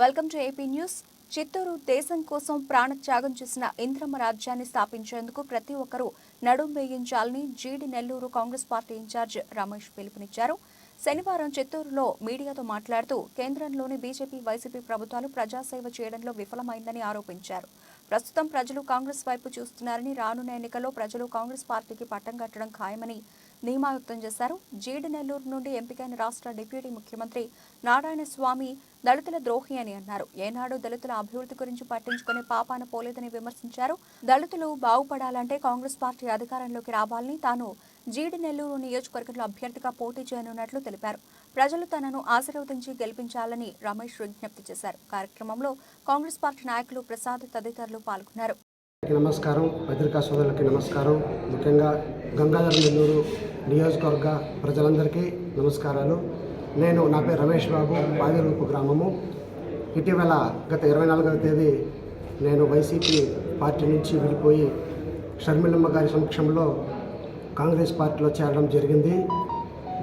Welcome to AP news. Chittoor దేశం కోసం ప్రాణత్యాగం చేసిన ఇంద్రమ రాజ్యాన్ని స్థాపించేందుకు ప్రతి ఒక్కరూ నడుం వేయించాలని జీడి నెల్లూరు కాంగ్రెస్ పార్టీ ఇన్ఛార్జ్ రమేష్ పిలుపునిచ్చారు. శనివారం చిత్తూరులో మీడియాతో మాట్లాడుతూ కేంద్రంలోని బీజేపీ వైసీపీ ప్రభుత్వాలు ప్రజాసేవ చేయడంలో విఫలమైందని ఆరోపించారు. ప్రస్తుతం ప్రజలు కాంగ్రెస్ వైపు చూస్తున్నారని రానున్న ఎన్నికల్లో ప్రజలు కాంగ్రెస్ పార్టీకి పట్టం కట్టడం ఖాయమని ధీమా చేశారు. జేడి నెల్లూరు నుండి ఎంపికైన రాష్ట్ర డిప్యూటీ ముఖ్యమంత్రి నారాయణ స్వామి దళితుల ద్రోహి అని అన్నారు. ఏనాడు దళితుల అభివృద్ధి గురించి పట్టించుకునే పాపాన పోలేదని విమర్శించారు. దళితులు బాగుపడాలంటే కాంగ్రెస్ పార్టీ అధికారంలోకి రావాలని తాను జీడి నెల్లూరు నియోజకవర్గంలో అభ్యర్థిగా పోటీ చేయనున్నట్లు తెలిపారు. ప్రజలు తనను ఆశీర్వదించి గెలిపించాలని రమేష్ విజ్ఞప్తి చేశారు. కార్యక్రమంలో కాంగ్రెస్ పార్టీ నాయకులు ప్రసాద్ తదితరులు పాల్గొన్నారు. నమస్కారం. పత్రికా సోదరులకి నమస్కారం. ముఖ్యంగా గంగాధర నెల్లూరు నియోజకవర్గ ప్రజలందరికీ నమస్కారాలు. నేను నా పేరు రమేష్ బాబు పాదిరూపు గ్రామము. ఇటీవల గత ఇరవై నాలుగవ తేదీ నేను వైసీపీ పార్టీ నుంచి వెళ్ళిపోయి షర్మిలమ్మ గారి సమక్షంలో కాంగ్రెస్ పార్టీలో చేరడం జరిగింది.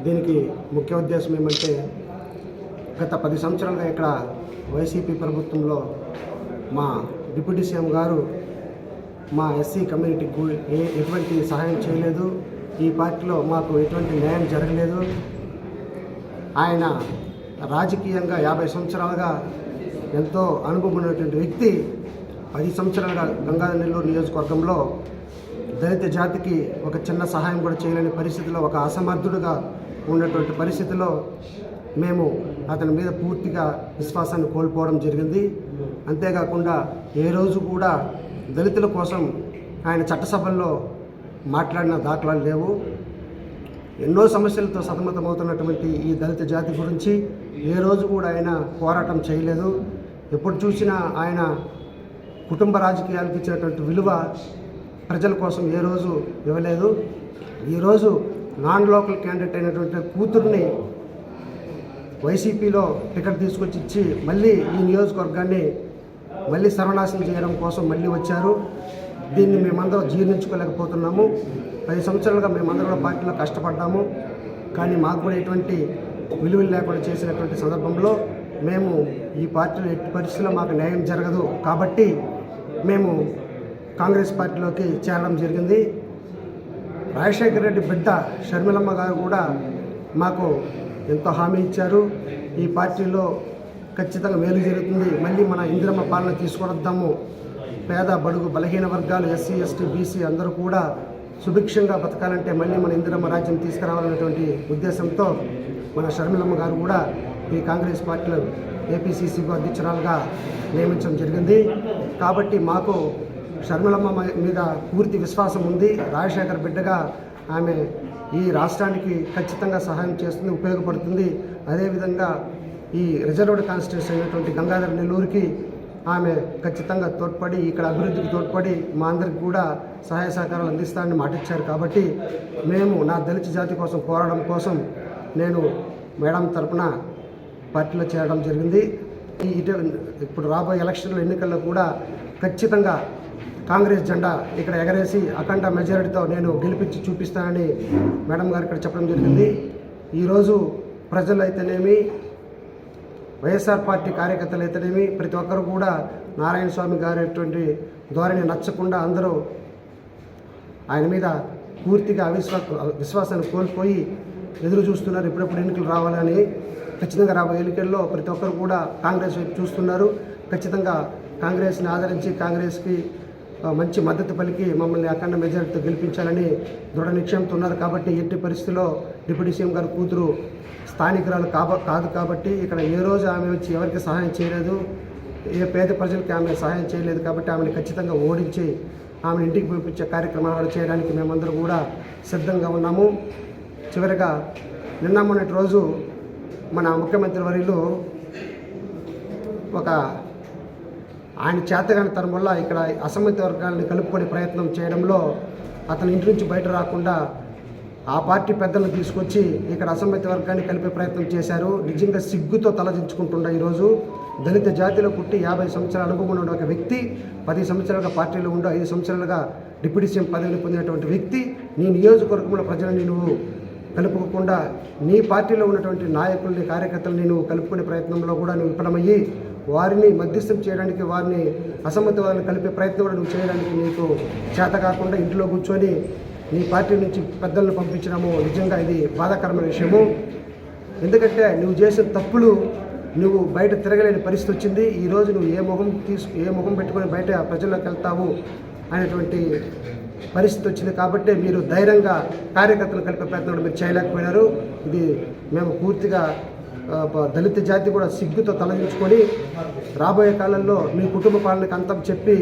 దీనికి ముఖ్య ఉద్దేశం ఏమంటే గత పది సంవత్సరాలుగా ఇక్కడ వైసీపీ ప్రభుత్వంలో మా డిప్యూటీ సీఎం గారు మా ఎస్సీ కమ్యూనిటీకి ఏ ఎటువంటి సహాయం చేయలేదు. ఈ పార్టీలో మాకు ఎటువంటి న్యాయం జరగలేదు. ఆయన రాజకీయంగా యాభై సంవత్సరాలుగా ఎంతో అనుభవం ఉన్నటువంటి వ్యక్తి పది సంవత్సరాలుగా గంగాధర నెల్లూరు నియోజకవర్గంలో దళిత జాతికి ఒక చిన్న సహాయం కూడా చేయలేని పరిస్థితిలో ఒక అసమర్థుడుగా ఉన్నటువంటి పరిస్థితిలో మేము అతని మీద పూర్తిగా విశ్వాసాన్ని కోల్పోవడం జరిగింది. అంతేకాకుండా ఏ రోజు కూడా దళితుల కోసం ఆయన చట్టసభల్లో మాట్లాడిన దాఖలాలు లేవు. ఎన్నో సమస్యలతో సతమతమవుతున్నటువంటి ఈ దళిత జాతి గురించి ఏ రోజు కూడా ఆయన పోరాటం చేయలేదు. ఎప్పుడు చూసినా ఆయన కుటుంబ రాజకీయాలకు ఇచ్చినటువంటి విలువ ప్రజల కోసం ఏ రోజు ఇవ్వలేదు. ఈరోజు నాన్ లోకల్ క్యాండిడేట్ అయినటువంటి కూతుర్ని వైసీపీలో టికెట్ తీసుకొచ్చి ఇచ్చి మళ్ళీ ఈ నియోజకవర్గాన్ని మళ్ళీ సర్వనాశనం చేయడం కోసం మళ్ళీ వచ్చారు. దీన్ని మేమందరం జీర్ణించుకోలేకపోతున్నాము. పది సంవత్సరాలుగా మేమందరం కూడా పార్టీలో కష్టపడ్డాము. కానీ మాకు కూడా ఎటువంటి విలువలు లేకుండా చేసినటువంటి సందర్భంలో మేము ఈ పార్టీలో ఎట్టి పరిస్థితుల్లో మాకు న్యాయం జరగదు. కాబట్టి మేము కాంగ్రెస్ పార్టీలోకి చేరడం జరిగింది. రాజశేఖర రెడ్డి బిడ్డ షర్మిలమ్మ గారు కూడా మాకు ఎంతో హామీ ఇచ్చారు. ఈ పార్టీలో ఖచ్చితంగా మేలు జరుగుతుంది. మళ్ళీ మన ఇందిరమ్మ పాలన తీసుకొద్దాము పేద బడుగు బలహీన వర్గాలు ఎస్సీ ఎస్టీ బీసీ అందరూ కూడా సుభిక్షంగా బతకాలంటే మళ్ళీ మన ఇందిరమ్మ రాజ్యం తీసుకురావాలనేటువంటి ఉద్దేశంతో మన షర్మిలమ్మ గారు కూడా ఈ కాంగ్రెస్ పార్టీలో ఏపీసీసీకు అధ్యక్షురాలుగా నియమించడం జరిగింది. కాబట్టి మాకు షర్మిలమ్మ మీద పూర్తి విశ్వాసం ఉంది. రాజశేఖర్ బిడ్డగా ఆమె ఈ రాష్ట్రానికి ఖచ్చితంగా సహాయం చేస్తుంది ఉపయోగపడుతుంది. అదేవిధంగా ఈ రిజర్వ్డ్ కాన్స్టిట్యూషన్ అయినటువంటి గంగాధర నెల్లూరుకి ఆమె ఖచ్చితంగా తోడ్పడి ఇక్కడ అభివృద్ధికి తోడ్పడి మా అందరికి కూడా సహాయ సహకారాలు అందిస్తానని మాటిచ్చారు కాబట్టి మేము నా దళిత జాతి కోసం పోరాడడం కోసం నేను మేడం తరపున పార్టీలో చేరడం జరిగింది. ఈ ఇటు ఇప్పుడు రాబోయే ఎలక్షన్ల ఎన్నికల్లో కూడా ఖచ్చితంగా కాంగ్రెస్ జెండా ఇక్కడ ఎగరేసి అఖండ మెజారిటీతో నేను గెలిపించి చూపిస్తానని మేడం గారు ఇక్కడ చెప్పడం జరిగింది. ఈరోజు ప్రజలు అయితేనేమి వైఎస్ఆర్ పార్టీ కార్యకర్తలు అయితేనేమి ప్రతి ఒక్కరు కూడా నారాయణ స్వామి గారి ధోరణి నచ్చకుండా అందరూ ఆయన మీద పూర్తిగా అవిశ్వాస విశ్వాసాన్ని కోల్పోయి ఎదురు చూస్తున్నారు. ఎప్పుడెప్పుడు ఎన్నికలు రావాలని ఖచ్చితంగా రాబోయే ఎన్నికల్లో ప్రతి ఒక్కరు కూడా కాంగ్రెస్ వైపు చూస్తున్నారు. ఖచ్చితంగా కాంగ్రెస్ని ఆదరించి కాంగ్రెస్కి మంచి మద్దతు పలికి మమ్మల్ని అఖండ మెజారిటీతో గెలిపించాలని దృఢ నిశ్చయంతో ఉన్నారు కాబట్టి ఎట్టి పరిస్థితిలో డిప్యూటీ సీఎం గారి కూతురు స్థానికురాలు కాబ కాదు కాబట్టి ఇక్కడ ఏ రోజు ఆమె వచ్చి ఎవరికి సహాయం చేయలేదు ఏ పేద ప్రజలకి ఆమె సహాయం చేయలేదు కాబట్టి ఆమెను ఖచ్చితంగా ఓడించి ఆమెను ఇంటికి పంపించే కార్యక్రమాలు చేయడానికి మేమందరం కూడా సిద్ధంగా ఉన్నాము. చివరిగా నిన్న మొన్నటి రోజు మన ముఖ్యమంత్రి వర్యులు ఒక ఆయన చేతగానితనం వల్ల ఇక్కడ అసమ్మతి వర్గాలను కలుపుకునే ప్రయత్నం చేయడంలో అతని ఇంటి నుంచి బయట రాకుండా ఆ పార్టీ పెద్దలను తీసుకొచ్చి ఇక్కడ అసమ్మతి వర్గాన్ని కలిపే ప్రయత్నం చేశారు. నిజంగా సిగ్గుతో తలదించుకుంటుండే ఈరోజు. దళిత జాతిలో పుట్టి యాభై సంవత్సరాల అనుభవం ఉన్న ఒక వ్యక్తి పది సంవత్సరాలుగా పార్టీలో ఉండి ఐదు సంవత్సరాలుగా డిప్యూటీ సీఎం పదవిని పొందినటువంటి వ్యక్తి నీ నియోజకవర్గంలో ప్రజలని నువ్వు కలుపుకోకుండా నీ పార్టీలో ఉన్నటువంటి నాయకుల్ని కార్యకర్తల్ని నువ్వు కలుపుకునే ప్రయత్నంలో కూడా నువ్వు విఫలమయ్యి వారిని మధ్యస్థం చేయడానికి వారిని అసమ్మతి వారిని కలిపే ప్రయత్నం కూడా నువ్వు చేయడానికి నీకు చేత కాకుండా ఇంట్లో కూర్చొని నీ పార్టీ నుంచి పెద్దలను పంపించడము నిజంగా ఇది బాధాకరమైన విషయము. ఎందుకంటే నువ్వు చేసిన తప్పులు నువ్వు బయట తిరగలేని పరిస్థితి వచ్చింది. ఈరోజు నువ్వు ఏ ముఖం తీసుకు ఏ ముఖం పెట్టుకొని బయట ప్రజల్లోకి వెళ్తావు అనేటువంటి పరిస్థితి వచ్చింది. కాబట్టి మీరు ధైర్యంగా కార్యకర్తలు కలిపే ప్రయత్నం మీరు చేయలేకపోయినారు. ఇది మేము పూర్తిగా దళిత జాతి కూడా సిగ్గుతో తలదించుకొని రాబోయే కాలంలో మీ కుటుంబ పాలనకు అంతం చెప్పి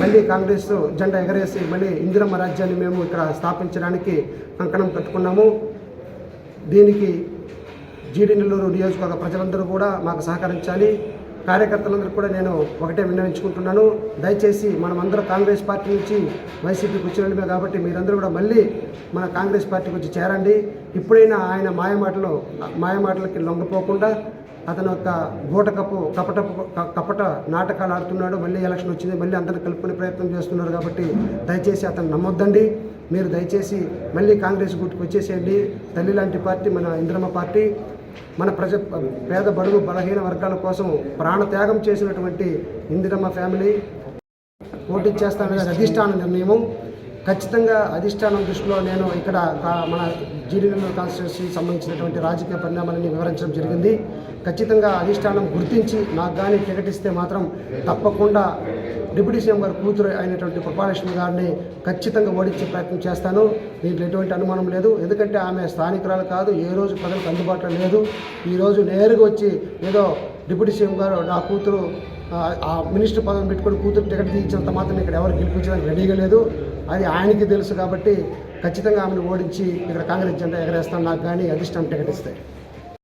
మళ్ళీ కాంగ్రెస్ జెండా ఎగరేసి మళ్ళీ ఇందిరమ్మ రాజ్యాన్ని మేము ఇక్కడ స్థాపించడానికి కంకణం కట్టుకున్నాము. దీనికి జీడి నెల్లూరు నియోజకవర్గ ప్రజలందరూ కూడా మాకు సహకరించాలి. కార్యకర్తలందరూ కూడా నేను ఒకటే విన్నవించుకుంటున్నాను. దయచేసి మనమందరం కాంగ్రెస్ పార్టీ నుంచి వైసీపీకి వచ్చినమే కాబట్టి మీరందరూ కూడా మళ్ళీ మన కాంగ్రెస్ పార్టీకి వచ్చి చేరండి. ఇప్పుడైనా ఆయన మాయమాటలు మాయమాటలకి లొంగపోకుండా అతను ఒక గూటకపు కపటపు కపట నాటకాలు ఆడుతున్నాడు. మళ్ళీ ఎలక్షన్ వచ్చింది మళ్ళీ అందరిని కలుపుకునే ప్రయత్నం చేస్తున్నారు కాబట్టి దయచేసి అతను నమ్మొద్దండి. మీరు దయచేసి మళ్ళీ కాంగ్రెస్ గుట్టుకు వచ్చేసేయండి. తల్లి లాంటి పార్టీ మన ఇంద్రమ్మ పార్టీ. మన ప్రజ పేద బడుగు బలహీన వర్గాల కోసం ప్రాణత్యాగం చేసినటువంటి ఇందిరమ్మ ఫ్యామిలీ పోటీ చేస్తాననేది అధిష్టాన నిర్ణయం ఖచ్చితంగా అధిష్టానం దృష్టిలో నేను ఇక్కడ కా- మన జీడీనగర్ కాన్స్టిట్యూన్సీ సంబంధించినటువంటి రాజకీయ పరిణామాలని వివరించడం జరిగింది. ఖచ్చితంగా అధిష్టానం గుర్తించి నాకు కానీ టికెట్ ఇస్తే మాత్రం తప్పకుండా డిప్యూటీ సీఎం గారు కూతురు అయినటువంటి కృపాలక్ష్మి గారిని ఖచ్చితంగా ఓడించే ప్రయత్నం చేస్తాను. దీంట్లో ఎటువంటి అనుమానం లేదు. ఎందుకంటే ఆమె స్థానికురాలు కాదు. ఏ రోజు ప్రజలకు అందుబాటులో లేదు. ఈరోజు నేరుగా వచ్చి ఏదో డిప్యూటీ సీఎం గారు నా కూతురు ఆ, మినిస్టర్ పదవి పెట్టుకొని కూతురు టికెట్ తీయించినంత మాత్రం ఇక్కడ ఎవరు గెలిపించడానికి రెడీగా లేదు. అది ఆయనకి తెలుసు కాబట్టి ఖచ్చితంగా ఆమెను ఓడించి ఇక్కడ కాంగ్రెస్ జెండా ఎగరేస్తాను. నాకు కానీ అధిష్టానం టికెట్ ఇస్తాయి